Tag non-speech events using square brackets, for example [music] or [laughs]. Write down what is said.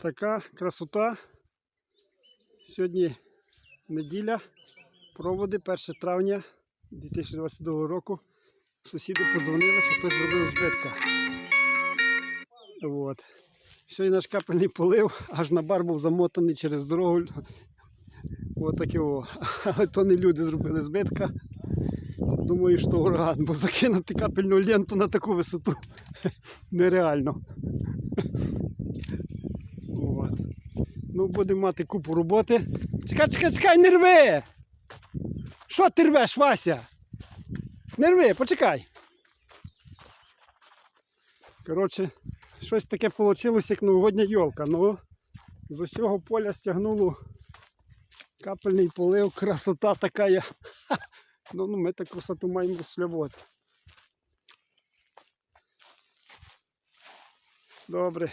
Така красота. Сьогодні неділя, проводи 1 травня 2022 року. Сусіди подзвонили, що хтось зробив збитка. От. Сьогодні наш капельний полив, аж на бар був замотаний через дорогу. От таке о. Але то не люди зробили збитка. Думаю, що ураган, бо закинути капельну ленту на таку висоту [laughs] нереально. Ну, будемо мати купу роботи. Чекай, чекай, чекай, не рви! Що ти рвеш, Вася? Не рви, почекай. Коротше, щось таке вийшло, як новогодня йолка. Ну, з усього поля стягнуло капельний полив, красота така. є. Ха! [laughs] Ну, ну ми таку красоту маємо висловлювати. Добре.